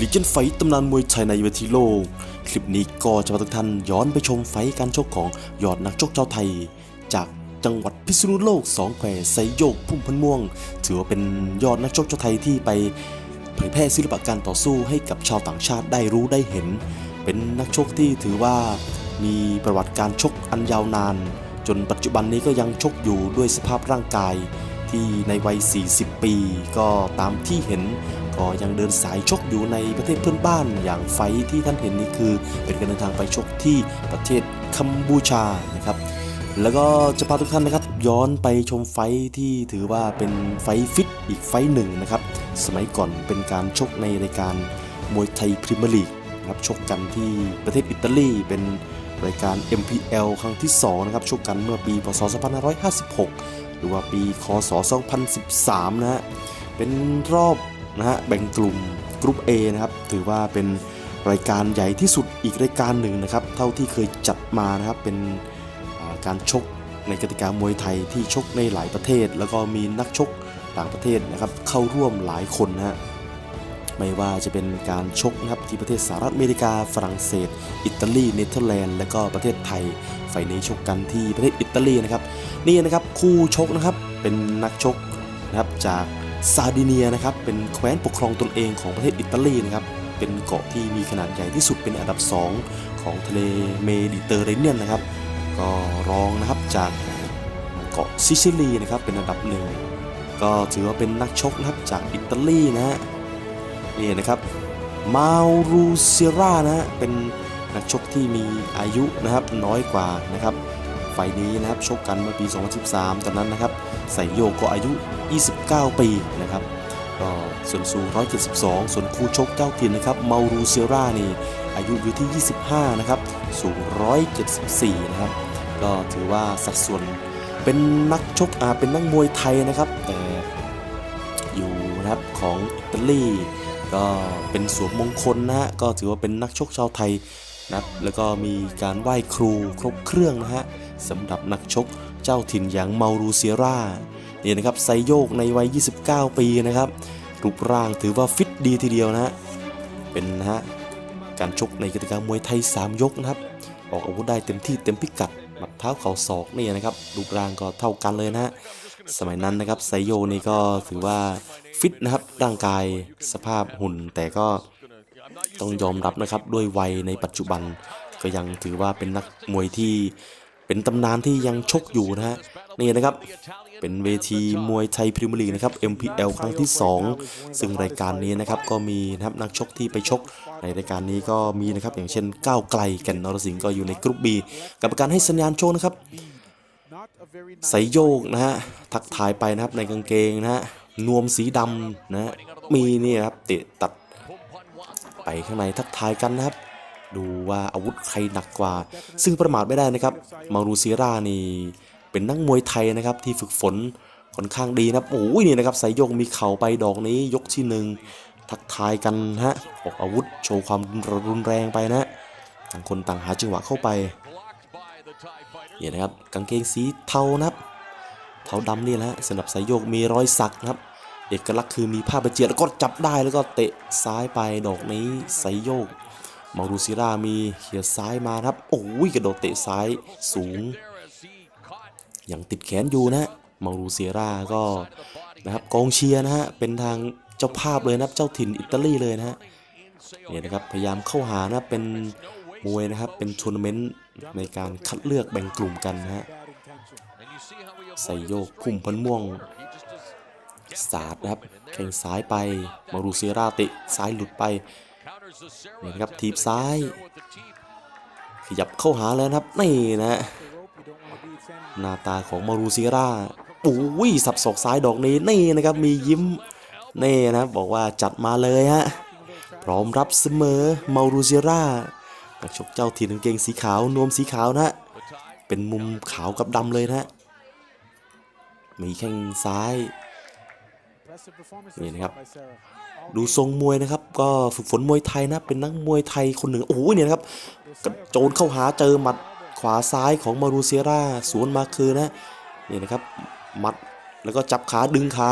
ลิเจนไฟตำนานมวยไทยในเวทีโลก คลิปนี้ก็จะพาทุกท่านย้อนไปชมไฟการชกของยอดนักชกชาวไทย จากจังหวัดพิษณุโลกสองแควไซโยกพุ่มพันม่วง ถือว่าเป็นยอดนักชกชาวไทยที่ไปเผยแพร่ศิลปะการต่อสู้ให้กับชาวต่างชาติได้รู้ได้เห็น เป็นนักชกที่ถือว่ามีประวัติการชกอันยาวนาน จนปัจจุบันนี้ก็ยังชกอยู่ด้วยสภาพร่างกาย ที่ในวัย 40 ปี ก็ตามที่เห็นก็ยังเดินสายชกอยู่ในประเทศเพื่อนบ้านอย่างไฟที่ท่านเห็นนี่คือ เป็นการเดินทางไปชกที่ประเทศกัมพูชานะครับแล้วก็จะพาทุกท่านนะครับย้อนไปชมไฟที่ถือว่าเป็นไฟฟิตอีกไฟหนึ่งนะครับ สมัยก่อนเป็นการชกในรายการมวยไทยพรีเมียร์ลีกนะครับชกกันที่ประเทศอิตาลีเป็นรายการ MPL ครั้งที่ 2 นะครับ ชกกันเมื่อปี พศ 2556 รือว่าปีคศ 2013 นะฮะ เป็นรอบนะฮะแบ่งกลุ่มกรุ๊ป A นะครับ ถือว่าเป็นรายการใหญ่ที่สุดอีกรายการหนึ่งนะครับ เท่าที่เคยจัดมานะครับ เป็นาการชกในกติกามวยไทยที่ชกในหลายประเทศ แล้วก็มีนักชกต่างประเทศนะครับเข้าร่วมหลายคนนะฮะไม่ว่าจะเป็นการชกนะครับที่ประเทศสหรัฐอเมริกา ฝรั่งเศส อิตาลี เนเธอร์แลนด์ และก็ประเทศไทย ไฟนี้ชกกันที่ประเทศอิตาลีนะครับนี่นะครับคู่ชกนะครับเป็นนักชกนะครับจากซาดิเนียนะครับเป็นแคว้นปกครองตนเองของประเทศอิตาลีนะครับเป็นเกาะที่มีขนาดใหญ่ที่สุดเป็นอันดับ 2 ของทะเลเมดิเตอร์เรเนียนนะครับก็รองนะครับจากเกาะซิซิลีนะครับเป็นอันดับหนึ่งก็ถือว่าเป็นนักชกนะครับจากอิตาลีนะฮะนี่นะครับมารูเซรานะฮะเป็น นักชกที่มีอายุนะครับน้อยกว่านะครับไฟนี้นะครับชกกันเมื่อปี 2013 ตอนนั้นนะครับใส่โยก็อายุ 29 ปีนะครับก็ส่วนสูง 172 ส่วนคู่ชกเจ้าถิ่นนะครับเมารูเซรานี่อายุอยู่ที่ 25 นะครับ สูง 174 นะครับ ก็ถือว่าสัดส่วนเป็นนักชกอาเป็นนักมวยไทยนะครับ แต่อยู่นะครับของอิตาลีก็เป็นสวมมงคลนะฮะ ก็ถือว่าเป็นนักชกชาวไทย นะครับแล้วก็มีการไหว้ครูครบเครื่องนะฮะสำหรับนักชกเจ้าถิ่นอย่างเมารูเซียร่าเนี่ยนะครับไซโยกในวัย 29 ปีนะครับรูปร่างถือว่าฟิตดีทีเดียวนะฮะเป็นนะฮะการชกในกติกามวยไทย 3 ยกนะครับ ออกอาวุธได้เต็มที่เต็มพิกัดหมัดเท้าเข่าศอกนี่นะครับรูปร่างก็เท่ากันเลยนะฮะสมัยนั้นนะครับไซโยนี่ก็ถือว่าฟิตนะครับร่างกายสภาพหุ่นแต่ก็ ต้องยอมรับนะครับด้วยวัยในปัจจุบัน ก็ยังถือว่าเป็นนักมวยที่เป็นตำนานที่ยังชกอยู่นะฮะนี่นะครับ เป็นเวทีมวยไทยพรีเมียร์ลีกนะครับ MPL ครั้งที่ 2 ซึ่งรายการนี้นะครับก็มีนะครับนักชกที่ไปชก ในรายการนี้ก็มีนะครับอย่างเช่นก้าวไกลแก่นนรสิงห์ก็อยู่ในกรุ๊ป B กับการให้สัญญาณโชคนะครับใส่โยกนะฮะทักทายไปนะครับในกางเกงนะฮะนวมสีดำนะฮะมีนี่ครับเตะตัด ไปข้างในทักทายกันนะครับ ดูว่าอาวุธใครหนักกว่า ซึ่งประมาทไม่ได้นะครับมารูซีรานี่เป็นนักมวยไทยนะครับที่ฝึกฝนค่อนข้างดีนะครับโอ้ยนี่นะครับใส่โยกมีเข่าไปดอกนี้ยกที่หนึ่งทักทายกันฮะออกอาวุธโชว์ความรุนแรงไปนะต่างคนต่างหาจังหวะเข้าไปนี่นะครับกางเกงสีเทานะครับเทาดำนี่แหละฮะสำหรับสายโยกมีรอยสักนะครับ เอกลักษณ์คือมีผ้าประเจียดแล้วก็จับได้แล้วก็เตะซ้ายไปดอกนี้สายโยกมารูซิรามีเขียซ้ายมานะครับ โอ้ยกระโดดเตะซ้ายสูง อย่างติดแขนอยู่นะฮะมารูเซียราก็นะครับกองเชียร์นะฮะเป็นทางเจ้าภาพเลยนะเจ้าถิ่นอิตาลีเลยนะฮะเนี่ยนะครับพยายามเข้าหานะเป็นมวยนะครับเป็นทัวร์นาเมนต์ในการคัดเลือกแบ่งกลุ่มกันนะฮะใส่โยกพุ่มพันม่วง สาดนะครับแข่งซ้ายไป มารูเซีราตะซ้ายหลุดไปนี่นะครับทีบซ้าย ขยับเข้าหาแล้วนะครับนี่นะฮะหน้าตาของมารูเซีราโอ้ยสับศอกซ้ายดอกนี้นี่นะครับมียิ้มนี่นะบอกว่าจัดมาเลยฮะพร้อมรับเสมอมารูเซีรานักชกเจ้าถิ่นกางเกงสีขาวนวมสีขาวนะฮะเป็นมุมขาวกับดำเลยนะฮะมีแข้งซ้าย นี่นะครับดูทรงมวยนะครับ ก็ฝึกฝนมวยไทยนะเป็นนักมวยไทยคนหนึ่งโอ้ยเนี่ยนะครับกระโจนเข้าหาเจอหมัดขวาซ้ายของมารูเซียร่าสวนมาคือนะนี่นะครับมัดแล้วก็จับขาดึงขา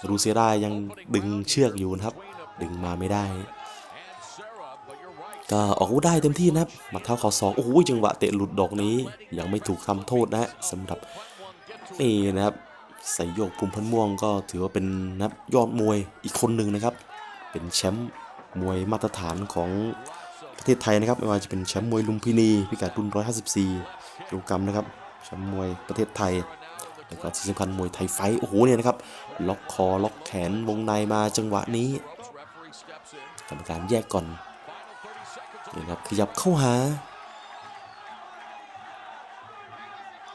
มารูเซียร่ายังดึงเชือกอยู่นะครับ ดึงมาไม่ได้ ก็ออกอาวุธได้เต็มที่นะครับหมัดเท้าเข่าศอกโอ้โหจังหวะเตะหลุดดอกนี้ยังไม่ถูกทำโทษนะฮะสำหรับนี่นะครับ ใส่โยกภูมิพันธ์ม่วงก็ถือว่าเป็นนับยอดมวยอีกคนหนึ่งนะครับ เป็นแชมป์มวยมาตรฐานของประเทศไทยนะครับ ไม่ว่าจะเป็นแชมป์มวยลุมพินีพิกัดรุ่น 154กิโลกรัมนะครับแชมป์มวยประเทศไทยแล้วก็ที่สำคัญมวยไทยไฟโอ้โหเนี่ยนะครับล็อกคอล็อกแขนวงในมาจังหวะนี้กรรมการแยกก่อนนี่ครับขยับเข้าหา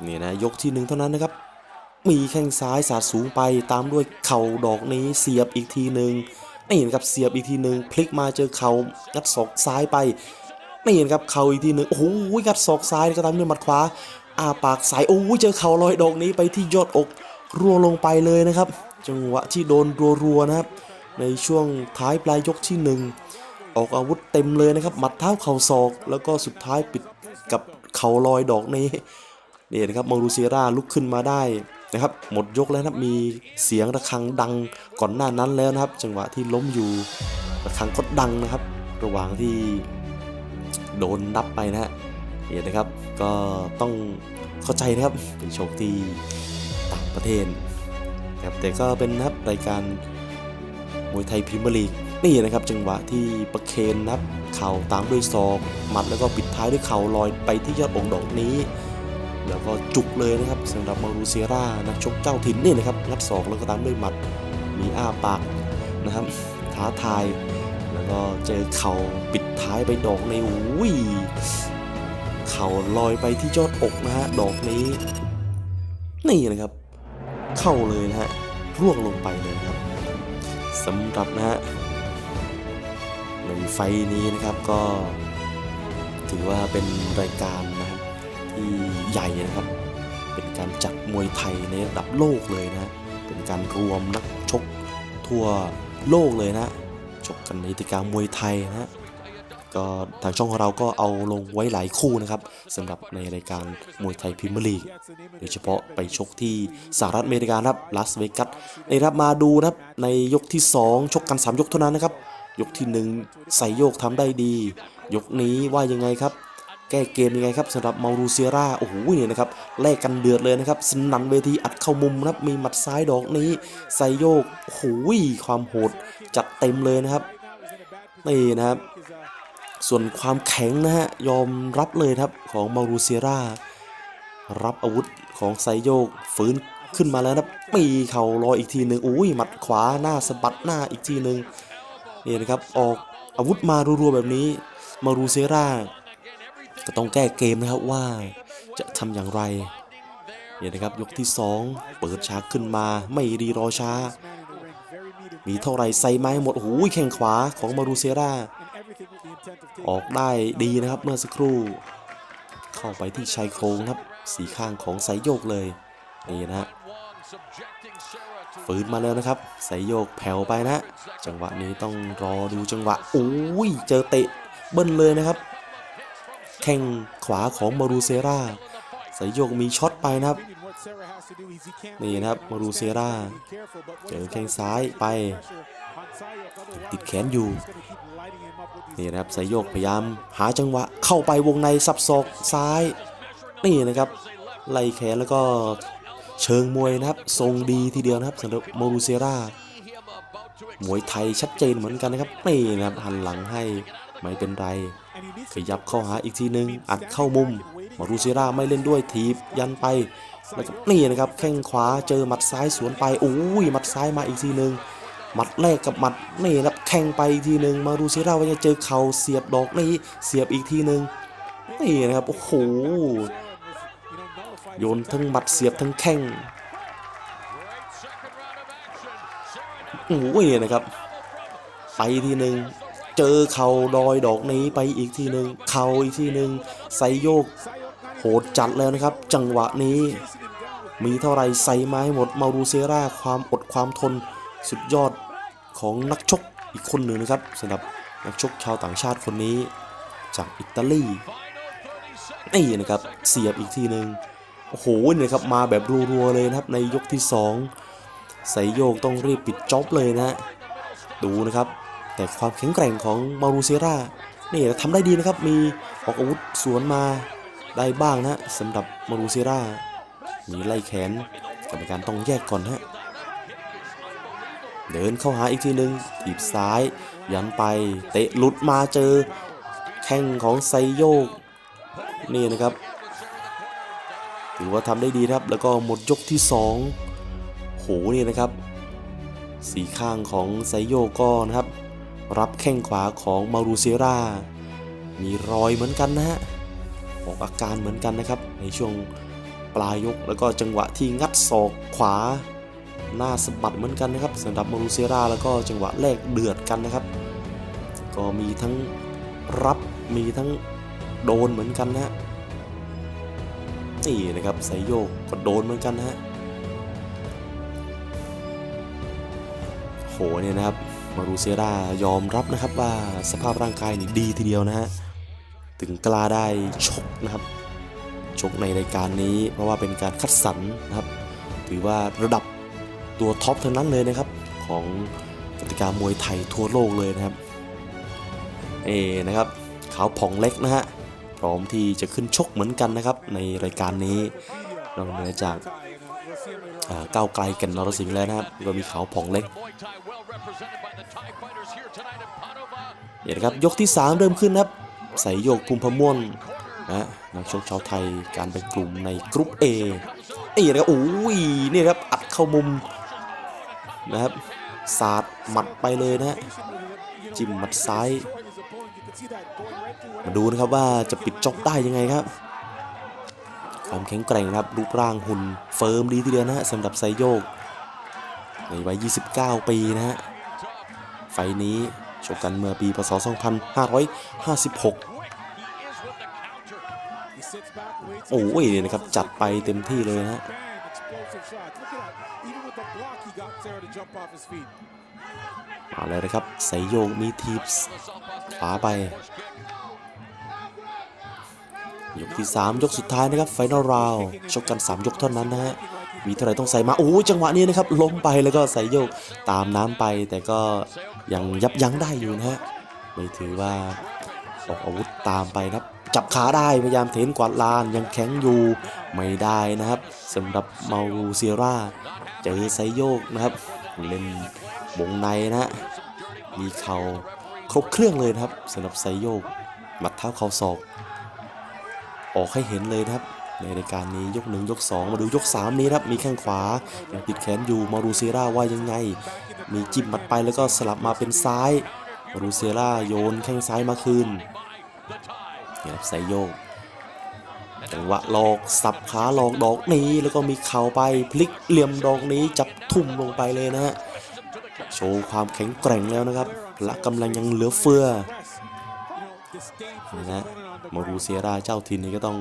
นี่นะยกที่หนึ่งเท่านั้นนะครับ มีแข้งซ้ายสาดสูงไปตามด้วยเข่าดอกนี้เสียบอีกทีหนึ่งนี่นะครับเสียบอีกทีหนึ่งพลิกมาเจอเข่างัดศอกซ้ายไปนี่นครับเข่าอีกทีหนึ่งโอ้โหงัดศอกซ้ายก็ตามด้วยหมัดขวาอาปากสายโอ้ยเจอเข่าลอยดอกนี้ไปที่ยอดอกรัวลงไปเลยนะครับ จังหวะที่โดนรัวๆนะครับ ในช่วงท้ายปลายยกที่หนึ่งออกอาวุธเต็มเลยนะครับหมัดเท้าเข่าศอก แล้วก็สุดท้ายปิดกับเข่าลอยดอกนี้นี่นะครับมารูเซียร่าลุกขึ้นมาได้ นะครับหมดยกแล้วนะมีเสียงระฆังดังก่อนหน้านั้นแล้วนะครับ จังหวะที่ล้มอยู่ระฆังก็ดังนะครับ ระหว่างที่โดนนับไปนะฮะนี่นนะครับก็ต้องเข้าใจนะครับเป็นโชคที่ต่างประเทศครับแต่ก็เป็นนะครับรายการมวยไทยพรีเมียร์ลีกนี่นะครับ จังหวะที่ประเคนนะครับเข่าตามด้วยศอกหมัดแล้วก็ปิดท้ายด้วยเข่าลอยไปที่ยอดองค์ดอกนี้ แล้วก็จุกเลยนะครับสำหรับมารูเซียร่านักชกเจ้าถิ่นนี่นะครับงัดศอกแล้วก็ตามด้วยหมัดมีอ้าปากนะครับท้าทาย แล้วก็เจอเข่าปิดท้ายไปดอกในอุ้ยเข่าลอยไปที่ยอดอกนะฮะดอกนี้นี่นะครับ เข้าเลยนะฮะร่วงลงไปเลยครับสำหรับนะฮะในไฟนี้นะครับก็ถือว่าเป็นรายการ ที่ใหญ่นะครับ เป็นการจัดมวยไทยในระดับโลกเลยนะเป็นการรวมนักชกทั่วโลกเลยนะชกกันในกิจกรรมมวยไทยนะก็ทางช่องของเราก็เอาลงไว้หลายคู่นะครับสำหรับในรายการมวยไทยพรีเมียร์ลีกโดยเฉพาะไปชกที่สหรัฐอเมริกานะครับลาสเวกัสในรับมาดูนะครับในยกที่ 2 ชกกัน 3 ยกเท่านั้นนะครับ ยกที่ 1 ใส่โยกทำได้ดี ยกนี้ว่ายังไงครับ แก้เกมยังไงครับสำหรับมารูเซียร่าโอ้โหเนี่ยนะครับแลกกันเดือดเลยนะครับสนันเวทีอัดเข้ามุมนะครับมีหมัดซ้ายดอกนี้ใส่โยกโอ้โหความโหดจัดเต็มเลยนะครับนี่นะครับ ส่วนความแข็งนะฮะยอมรับเลยครับของมารูเซียร่ารับอาวุธของไซโยกฟื้นขึ้นมาแล้วนะปีเข่าลอยอีกทีหนึ่งอุ้ยหมัดขวาหน้าสะบัดหน้าอีกทีหนึ่งนี่นะครับออกอาวุธมารัวๆแบบนี้ มารูเซรา ก็ต้องแก้เกมนะครับว่าจะทำอย่างไรเนี่ยนะครับยกที่ 2 เปิดฉากขึ้นมาไม่รีรอช้า มีเท่าไรใส่ไม้หมดโอ้โหแข้งขวาของมารูเซราออกได้ดีนะครับเมื่อสักครู่ เข้าไปที่ชายโครงครับ สีข้างของไสายโยกเลย นี่นะฮะฝืนมาแล้วนะครับไสายโยกแผ่วไปนะ จังหวะนี้ต้องรอดูจังหวะโอ้ยเจอเตะเบิ้ลเลยนะครับ แข้งขวาของมารูเซราสายโยกมีช็อตไปนะครับ นี่นะครับมารูเซราเจอแข้งซ้ายไป ติดแขนอยู่ นี่นะครับสายโยกพยายามหาจังหวะเข้าไปวงในสับศอกซ้าย นี่นะครับไล่แขนแล้วก็เชิงมวยนะครับ ทรงดีทีเดียวนะครับสำหรับโมรูเซรามวยไทยชัดเจนเหมือนกันนะครับนี่นะครับหันหลังให้ไม่เป็นไร ขยับเข้าหาอีกทีนึง อัดเข้ามุม มารูเซราไม่เล่นด้วยทีบยันไปแล้วก็นี่นะครับแข้งขวาเจอหมัดซ้ายสวนไปโอ้ยหมัดซ้ายมาอีกทีนึงหมัดแรกกับหมัดนี่ครับแข่งไปอีกทีหนึ่งมารูเซราว่าจะเจอเข่าเสียบดอกนี้เสียบอีกทีหนึ่งนี่นะครับโอ้โหโยนทั้งหมัดเสียบทั้งแข้งโอ้ยนะครับไปทีหนึ่ง เจอเข่าดอยดอกนี้ไปอีกทีหนึ่งเข่าอีกทีหนึ่งใสโยก โหดจัดแล้วนะครับ จังหวะนี้ มีเท่าไรใส่ไม้หมดมารูเซราความอดความทนสุดยอดของนักชกอีกคนหนึ่งนะครับสำหรับนักชกชาวต่างชาติคนนี้ จากอิตาลีนี่นะครับเสียบอีกทีหนึ่งโอ้โหเนี่ยครับมาแบบรัวๆเลยนะครับในยกที่2ใส่โยกต้องรีบปิดจ็อบเลยนะฮะดูนะครับ แต่ความแข็งแกร่งของมารูเซรานี่ทำได้ดีนะครับ มีออกอาวุธสวนมาได้บ้างนะสำหรับมารูเซรามีไล่แขนกรรมการต้องแยกก่อนฮะเดินเข้าหาอีกทีหนึ่งถีบซ้าย ยันไป เตะหลุดมาเจอ แข้งของไซโยก นี่นะครับ ถือว่าทำได้ดีครับ แล้วก็หมดยกที่ 2 โหนี่นะครับ สีข้างของไซโยกก็นะครับ รับแข้งขวาของมารูเซรามีรอยเหมือนกันนะฮะออกอาการเหมือนกันนะครับ ในช่วงปลายยกแล้วก็จังหวะที่งัดศอกขวา หน้าสะบัดเหมือนกันนะครับสำหรับมารูเซราแล้วก็จังหวะแรกเดือดกันนะครับ ก็มีทั้งรับมีทั้งโดนเหมือนกันนะฮะนี่นะครับไซโยกก็โดนเหมือนกันนะฮะโหเนี่ยนะครับ มารูเซรายอมรับนะครับว่าสภาพร่างกายนี่ดีทีเดียวนะฮะ ถึงกล้าได้ชกนะครับ ชกในรายการนี้ เพราะว่าเป็นการคัดสรรนะครับ ถือว่าระดับตัวท็อปทั้งนั้นเลยนะครับ ของกติกามวยไทยทั่วโลกเลยนะครับ เอนะครับขาวผ่องเล็กนะฮะ พร้อมที่จะขึ้นชกเหมือนกันนะครับ ในรายการนี้นอกเหนือจาก ก้าวไกลกันนรสิงห์แล้วนะครับก็มีขาวผ่องเล็กเนี่ยนะครับยกที่ 3 เริ่มขึ้นนะครับใส่โยกภูมิพม่วนนะนักชกชาวไทยการเป็นกลุ่มในกรุ๊ป A นี่นะครับโอ้ยนี่ครับอัดเข้ามุมนะครับสาดหมัดไปเลยนะฮะจิ้มหมัดซ้าย มาดูนะครับว่าจะปิดจ็อบได้ยังไงครับ ความแข็งแกร่งครับรูปร่างหุ่นเฟิร์มดีทีเดียวนะฮะสำหรับไซโยก ในวัย 29 ปีนะฮะไฟนี้ชกกันเมื่อปีพศ 2556โอ้ยเนี่ยนะครับ จัดไปเต็มที่เลยนะฮะมาเลยนะครับไซโยกมีทีบขวาไป ยกที่ 3 ยกสุดท้ายนะครับไฟนอลราวชกกัน 3 ยกเท่านั้นนะฮะมีเท่าไหร่ต้องใส่มาโอ้ยจังหวะนี้นะครับล้มไปแล้วก็ใส่โยกตามน้ำไป แต่ก็ยังยับยั้งได้อยู่นะฮะไม่ถือว่าออกอาวุธตามไปครับ จับขาได้พยายามเทนกวาดลานยังแข็งอยู่ไม่ได้นะครับสำหรับเมารูเซียร่าเจอไซโยกนะครับ เล่นวงในนะฮะมีเข่าครบเครื่องเลยนะครับสำหรับไซโยกหมัดเท้าเข่าศอก ออกให้เห็นเลยนะครับ ในรายการนี้ยกหนึ่งยก 2 มาดูยก 3 นี้ครับ มีแข้งขวายังติดแขนอยู่มารูเซราว่ายังไง มีจิ้มมัดไปแล้วก็สลับมาเป็นซ้ายมารูเซราโยนแข้งซ้ายมาคืนเนี่ยครับไซโยกจังหวะหลอกสับขาหลอกดอกนี้แล้วก็มีเข่าไปพลิกเหลี่ยมดอกนี้จับทุ่มลงไปเลยนะฮะโชว์ความแข็งแกร่งแล้วนะครับและกำลังยังเหลือเฟือนะฮะ มารูเซียราเจ้าถิ่นนี่ก็ต้อง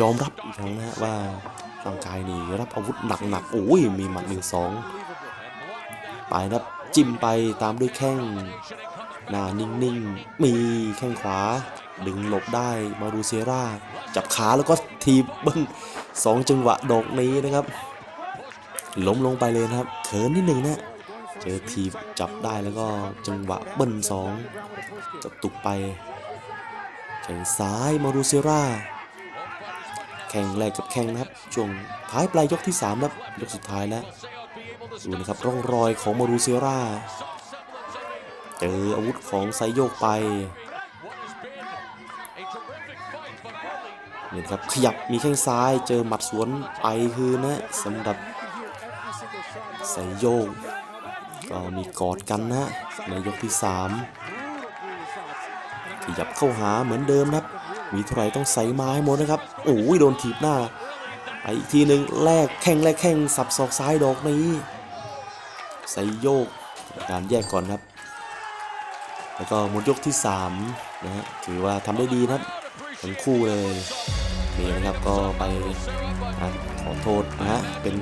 ยอมรับอีกครั้งนะฮะว่าร่างกายนี่รับอาวุธหนักๆโอ้ยมีหมัดหนึ่งสองไปนับจิ้มไปตามด้วยแข้งหน้านิ่งๆ มีแข้งขวา ดึงหลบได้มารูเซียรา จับขาแล้วก็ทีบบิ้งสองจังหวะดอกนี้นะครับ ล้มลงไปเลยนะครับเขินนิดหนึ่งนะเจอทีบจับได้แล้วก็จังหวะเบิ้ลสองกระตุกไป ข่งซ้ายมารูเซราแข่งแรกกับแข่งนะครับช่วงท้ายปลายยกที่3ครับยกสุดท้ายแล้วดูนะครับร่องรอยของมารูเซราเจออาวุธของไซโยกไปเนี่ยครับขยับมีแข้งซ้ายเจอหมัดสวนไปคือนะสำหรับไซโยกก็มีกอดกันนะในยกที่3ข ยับเข้าหาเหมือนเดิมนะครับ มีเท่าไรต้องใส่ไม้หมดนะครับโอ้ยโดนถีบหน้าไปอีกทีหนึ่งแลกแข้งแลกแข้งสับศอกซ้ายดอกนี้ใส่โยกการแยกก่อนครับ แล้วก็หมดยกที่3นะฮะถือว่าทำได้ดีนะครับทั้งคู่เลยนี่นะครับก็ไปอะขอโทษนะฮะเป็น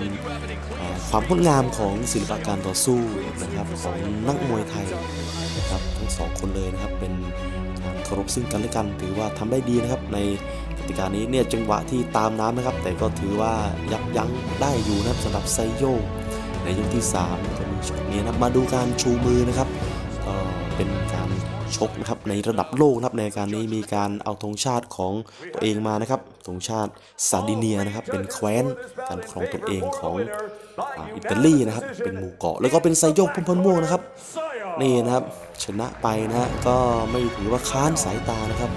ความงดงามของศิลปะการต่อสู้นะครับของนักมวยไทยนะครับทั้งสองคนเลยนะครับเป็น เคารพซึ่งกันและกัน ถือว่าทำได้ดีนะครับ ในกติกานี้เนี่ยจังหวะที่ตามน้ำนะครับ แต่ก็ถือว่ายับยั้งได้อยู่นะครับสำหรับไซโยในยกที่3ก็มีช็อตนี้นะมาดูการชูมือนะครับก็เป็นการ ชกนะครับในระดับโลกนะครับในการนี้มีการเอาธงชาติของตัวเองมานะครับธงชาติซาดิเนียนะครับเป็นแคว้นการครองตัวเองของอิตาลีนะครับเป็นหมู่เกาะ แล้วก็เป็นไซโยกพุ่มพันม่วงนะครับนี่นะครับชนะไปนะฮะก็ไม่ถือว่าค้านสายตานะครับ